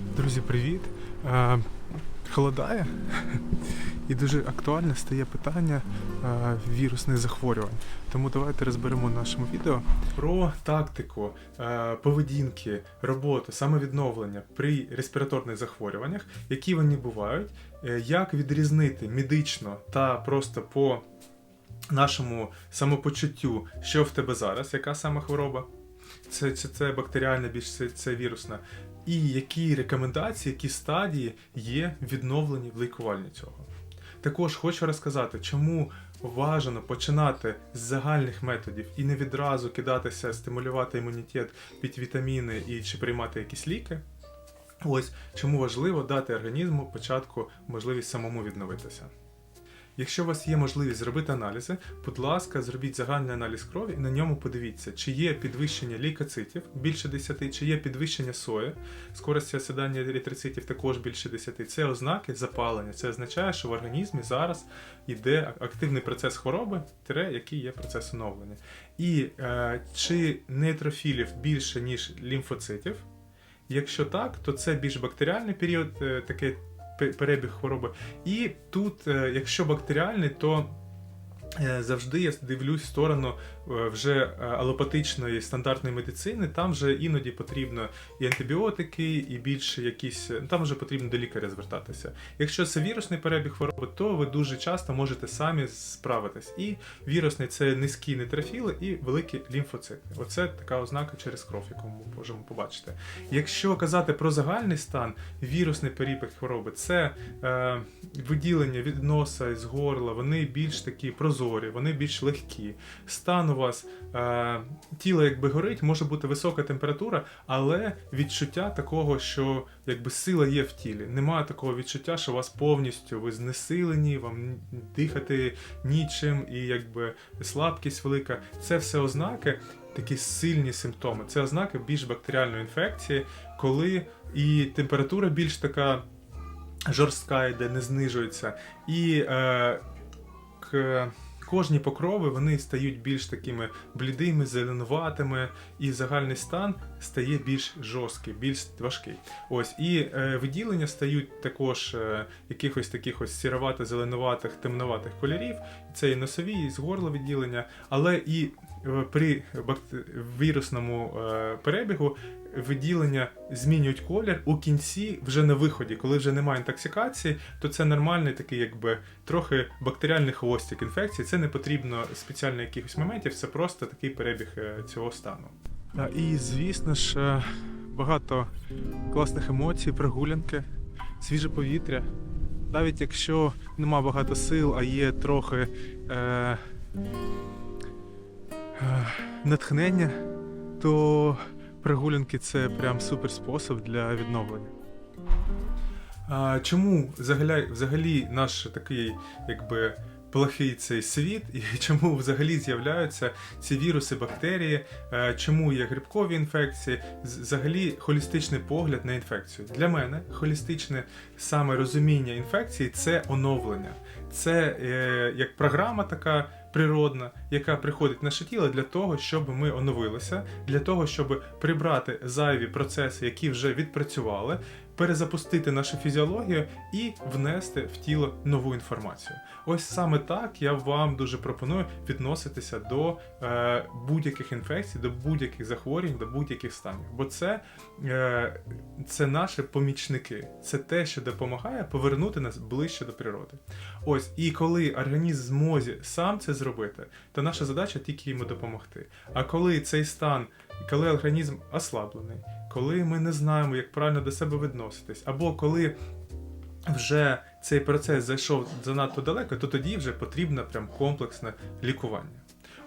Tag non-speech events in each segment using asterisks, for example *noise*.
Друзі, привіт! Е, холодає і дуже актуальне стає питання е, вірусних захворювань. Тому давайте розберемо в нашому відео про тактику е, поведінки, роботи, самовідновлення при респіраторних захворюваннях, які вони бувають, як відрізнити медично та просто по нашому самопочуттю, що в тебе зараз, яка саме хвороба. Це, це, це бактеріальна, більш це, це вірусна. І які рекомендації, які стадії є відновлені в лікуванні цього. Також хочу розказати, чому бажано починати з загальних методів і не відразу кидатися, стимулювати імунітет під вітаміни і чи приймати якісь ліки. Ось чому важливо дати організму початку можливість самому відновитися. Якщо у вас є можливість зробити аналізи, будь ласка, зробіть загальний аналіз крові і на ньому подивіться, чи є підвищення лейкоцитів більше 10, чи є підвищення сої, скорості осідання еритроцитів також більше 10. Це ознаки запалення. Це означає, що в організмі зараз йде активний процес хвороби, тире, який є процес оновлення. І е, чи нейтрофілів більше, ніж лімфоцитів? Якщо так, то це більш бактеріальний період, е, такий пе- перебіг хвороби. І тут, е, якщо бактеріальний, то завжди я дивлюсь в сторону е, вже е, алопатичної стандартної медицини. Там вже іноді потрібно і антибіотики, і більше якісь. Там вже потрібно до лікаря звертатися. Якщо це вірусний перебіг хвороби, то ви дуже часто можете самі справитись. І вірусний це низькі нейтрофіли і великі лімфоцити. Оце така ознака через кров, яку ми можемо побачити. Якщо казати про загальний стан, вірусний перебіг хвороби це е, виділення від носа з горла, вони більш такі прозорі, вони більш легкі. Стан у вас е, тіло якби горить, може бути висока температура, але відчуття такого, що якби сила є в тілі. Немає такого відчуття, що у вас повністю ви знесилені, вам дихати нічим і якби слабкість велика. Це все ознаки. Такі сильні симптоми. Це ознаки більш бактеріальної інфекції, коли і температура більш така жорстка йде, не знижується. І е, к, кожні покрови вони стають більш такими блідими, зеленуватими, і загальний стан стає більш жорсткий, більш важкий. Ось і е, виділення стають також е, якихось таких ось сіровато зеленуватих, темноватих кольорів. Це і носові, і з горла відділення, але і е, при вірусному е, перебігу виділення змінюють колір у кінці, вже на виході, коли вже немає інтоксикації, то це нормальний такий, якби трохи бактеріальний хвостик інфекції. Це не потрібно спеціально якихось моментів, це просто такий перебіг е, цього стану. І звісно ж, багато класних емоцій, прогулянки, свіже повітря. Навіть якщо нема багато сил, а є трохи е, е, натхнення, то прогулянки це прям супер спосіб для відновлення. А, чому взагалі, взагалі наш такий, якби. Плохий цей світ, і *laughs* чому взагалі з'являються ці віруси, бактерії, е, чому є грибкові інфекції, взагалі холістичний погляд на інфекцію. Для мене холістичне саме розуміння інфекції це оновлення. Це е, як програма така природна, яка приходить в наше тіло для того, щоб ми оновилися, для того, щоб прибрати зайві процеси, які вже відпрацювали, перезапустити нашу фізіологію і внести в тіло нову інформацію. Ось саме так я вам дуже пропоную відноситися до е, будь-яких інфекцій, до будь-яких захворювань, до будь-яких станів. Бо це, е, це наші помічники, це те, що допомагає повернути нас ближче до природи. Ось, і коли організм зможе сам це зробити, то наша задача тільки йому допомогти. А коли цей стан, коли організм ослаблений, коли ми не знаємо, як правильно до себе відноситись, або коли вже цей процес зайшов занадто далеко, то тоді вже потрібно прям комплексне лікування.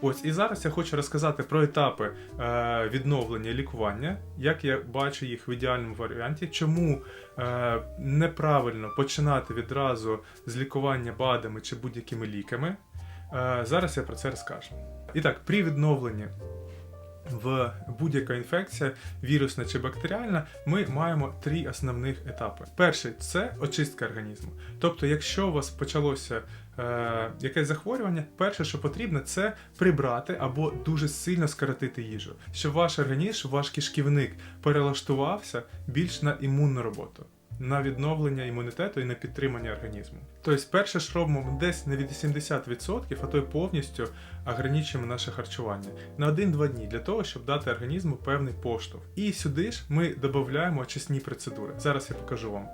Ось і зараз я хочу розказати про етапи е, відновлення лікування, як я бачу їх в ідеальному варіанті, чому е, неправильно починати відразу з лікування БАДами чи будь-якими ліками. Е, зараз я про це розкажу. І так, при відновленні в будь-яка інфекція, вірусна чи бактеріальна, ми маємо три основних етапи. Перший це очистка організму. Тобто, якщо у вас почалося е, якесь захворювання, перше, що потрібно, це прибрати або дуже сильно скоротити їжу, щоб ваш організм, ваш кишківник перелаштувався більш на імунну роботу. На відновлення імунітету і на підтримання організму. Тобто, перше ж робимо десь на від 70%, а то й повністю ограничуємо наше харчування на 1-2 дні для того, щоб дати організму певний поштовх. І сюди ж ми додаємо очисні процедури. Зараз я покажу вам.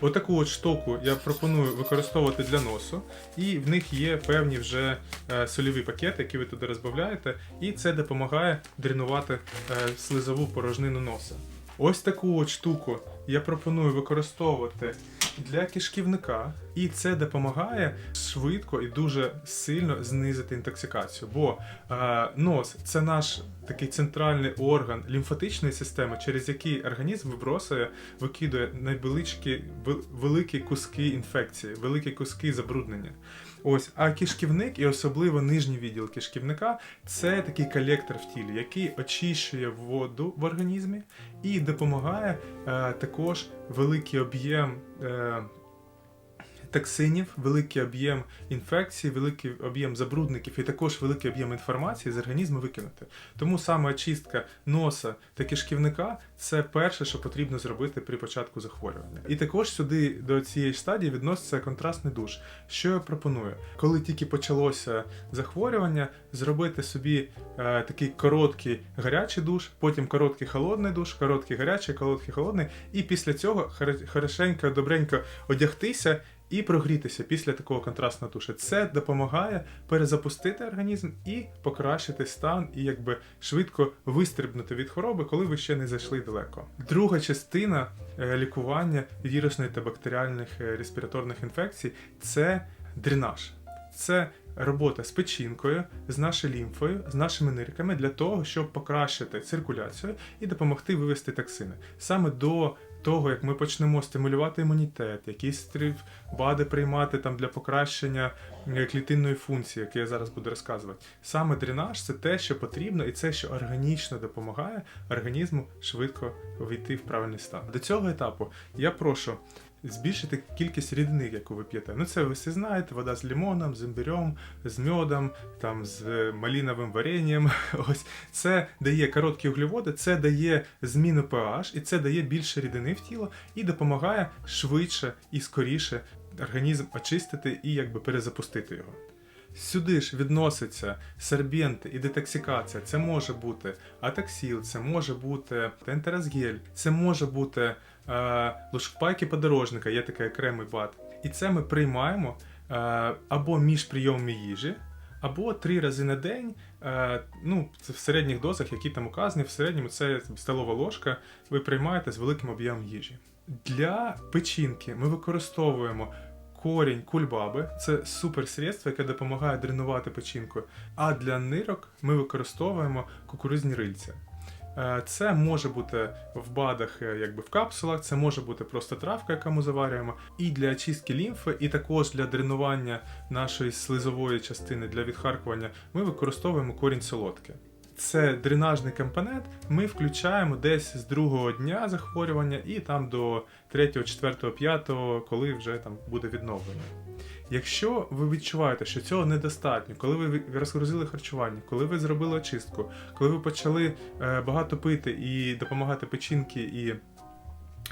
Отаку от штуку я пропоную використовувати для носу, і в них є певні вже е, сольові пакети, які ви туди розбавляєте, і це допомагає дренувати е, слизову порожнину носа. Ось таку от штуку я пропоную використовувати для кишківника, і це допомагає швидко і дуже сильно знизити інтоксикацію. Бо е, нос це наш такий центральний орган лімфатичної системи, через який організм вибросує, викидує найвеличкі великі куски інфекції, великі куски забруднення. Ось, а кишківник і особливо нижній відділ кишківника це такий колектор в тілі, який очищує воду в організмі і допомагає е, також великий об'єм. Е, Токсинів, великий об'єм інфекцій, великий об'єм забрудників і також великий об'єм інформації з організму викинути. Тому саме очистка носа та кишківника це перше, що потрібно зробити при початку захворювання. І також сюди до цієї стадії відноситься контрастний душ. Що я пропоную? Коли тільки почалося захворювання, зробити собі е, такий короткий гарячий душ, потім короткий холодний душ, короткий гарячий, короткий холодний, і після цього хоро- хорошенько, добренько одягтися. І прогрітися після такого контрастного душу. Це допомагає перезапустити організм і покращити стан, і якби швидко вистрибнути від хвороби, коли ви ще не зайшли далеко. Друга частина е, лікування вірусної та бактеріальних е, респіраторних інфекцій це дренаж. Це робота з печінкою, з нашою лімфою, з нашими нирками для того, щоб покращити циркуляцію і допомогти вивести токсини. Саме до того, як ми почнемо стимулювати імунітет, якісь бади приймати там для покращення е, клітинної функції, яке я зараз буду розказувати. Саме дренаж це те, що потрібно, і це, що органічно допомагає організму швидко війти в правильний стан. До цього етапу я прошу. Збільшити кількість рідини, яку ви п'єте. Ну це ви всі знаєте, вода з лимоном, з імбирем, з мьодом, там з е, маліновим варенням. *laughs* Ось це дає короткі углеводи, це дає зміну pH, і це дає більше рідини в тіло і допомагає швидше і скоріше організм очистити і якби перезапустити його. Сюди ж відносяться сорбенти і детоксикація. Це може бути атаксіл, це може бути ентеразгель, це може бути е, лушпайки подорожника, є такий окремий бат. І це ми приймаємо е, або між прийомами їжі, або три рази на день. Е, ну, в середніх дозах, які там указані, в середньому це столова ложка, ви приймаєте з великим об'ємом їжі. Для печінки ми використовуємо корінь кульбаби це суперсредство, яке допомагає дренувати печінку. А для нирок ми використовуємо кукурузні рильця. Е, Це може бути в БАДах, е, якби в капсулах, це може бути просто травка, яку ми заварюємо. І для очистки лімфи, і також для дренування нашої слизової частини для відхаркування ми використовуємо корінь солодки. Це дренажний компонент. Ми включаємо десь з другого дня захворювання і там до 3, 4, 5, коли вже там буде відновлення. Якщо ви відчуваєте, що цього недостатньо, коли ви розгрузили харчування, коли ви зробили очистку, коли ви почали е, багато пити і допомагати печінки і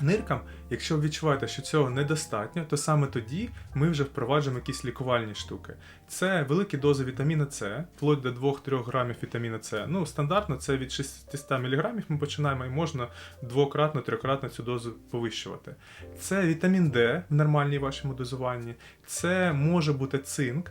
ниркам, якщо ви відчуваєте, що цього недостатньо, то саме тоді ми вже впроваджуємо якісь лікувальні штуки. Це великі дози вітаміна С, вплоть до 2-3 грамів вітаміна С. Ну, стандартно це від 600 мг ми починаємо і можна двократно, трьохкратно цю дозу повищувати. Це вітамін Д в нормальній вашому дозуванні, це може бути цинк.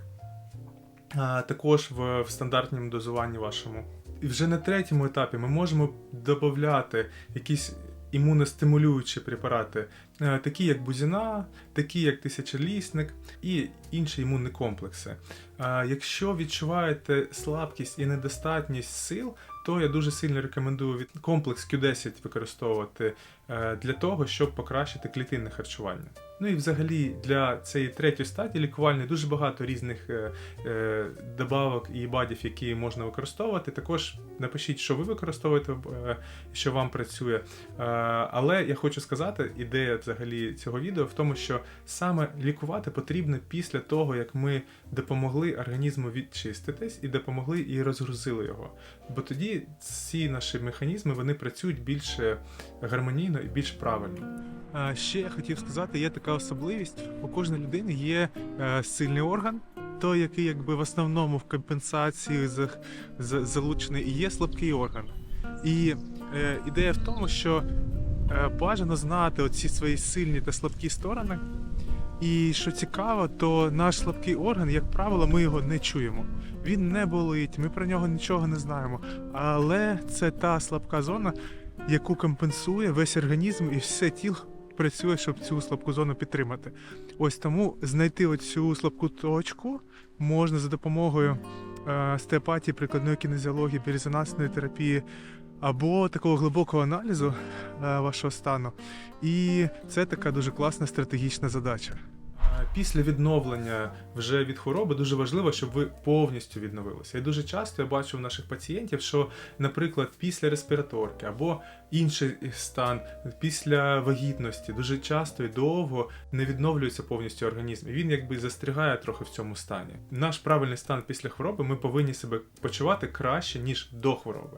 Також в, в стандартному дозуванні вашому. І вже на третьому етапі ми можемо додати якісь імуностимулюючі препарати, е, такі як бузіна, такі як тисячолісник і інші імунні комплекси. Е, Якщо відчуваєте слабкість і недостатність сил, то я дуже сильно рекомендую від комплекс Q10 використовувати е, для того, щоб покращити клітинне харчування. Ну і взагалі для цієї третьої стадії лікувальної дуже багато різних е, е, добавок і бадів, які можна використовувати. Також напишіть, що ви використовуєте, е, що вам працює. Е, але я хочу сказати, ідея взагалі цього відео в тому, що саме лікувати потрібно після того, як ми допомогли організму відчиститись і допомогли і розгрузили його. Бо тоді ці наші механізми вони працюють більш е, гармонійно і більш правильно. А, ще я хотів сказати, є така особливість: у кожної людини є е, сильний орган, той, який якби в основному в компенсації за, за, залучений, і є слабкий орган. І е, ідея в тому, що е, бажано знати оці свої сильні та слабкі сторони. І що цікаво, то наш слабкий орган, як правило, ми його не чуємо. Він не болить, ми про нього нічого не знаємо. Але це та слабка зона, яку компенсує весь організм і все тіло працює, щоб цю слабку зону підтримати. Ось тому знайти оцю слабку точку можна за допомогою е, стеопатії, прикладної кінезіології, біорезонансної терапії або такого глибокого аналізу е, вашого стану. І це така дуже класна стратегічна задача. Після відновлення вже від хвороби дуже важливо, щоб ви повністю відновилися. І дуже часто я бачу в наших пацієнтів, що, наприклад, після респіраторки або інший стан після вагітності дуже часто і довго не відновлюється повністю організм. І він якби застрягає трохи в цьому стані. Наш правильний стан після хвороби ми повинні себе почувати краще ніж до хвороби.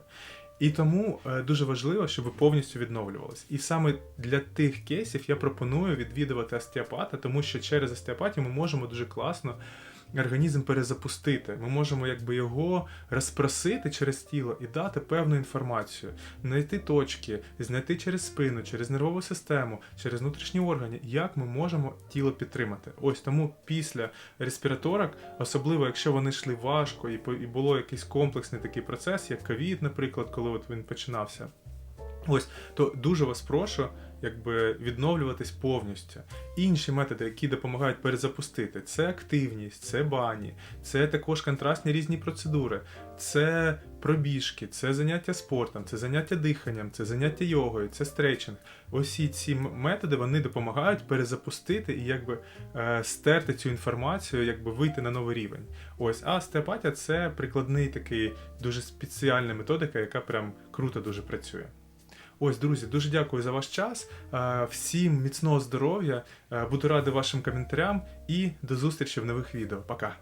І тому е, дуже важливо, щоб ви повністю відновлювались. І саме для тих кейсів я пропоную відвідувати остеопата, тому що через остеопатію ми можемо дуже класно організм перезапустити. Ми можемо якби його розпросити через тіло і дати певну інформацію, знайти точки, знайти через спину, через нервову систему, через внутрішні органи, як ми можемо тіло підтримати. Ось тому після респіраторок, особливо якщо вони йшли важко і і було якийсь комплексний такий процес, як ковід, наприклад, коли от він починався. Ось, то дуже вас прошу, якби відновлюватись повністю. Інші методи, які допомагають перезапустити, це активність, це бані, це також контрастні різні процедури, це пробіжки, це заняття спортом, це заняття диханням, це заняття йогою, це стрейчинг. Усі ці методи вони допомагають перезапустити і якби е, стерти цю інформацію, якби вийти на новий рівень. Ось, а остеопатія це прикладний такий дуже спеціальна методика, яка прям круто дуже працює. Ось, друзі, дуже дякую за ваш час. Е, Всім міцного здоров'я. Е, Буду радий вашим коментарям і до зустрічі в нових відео. Пока!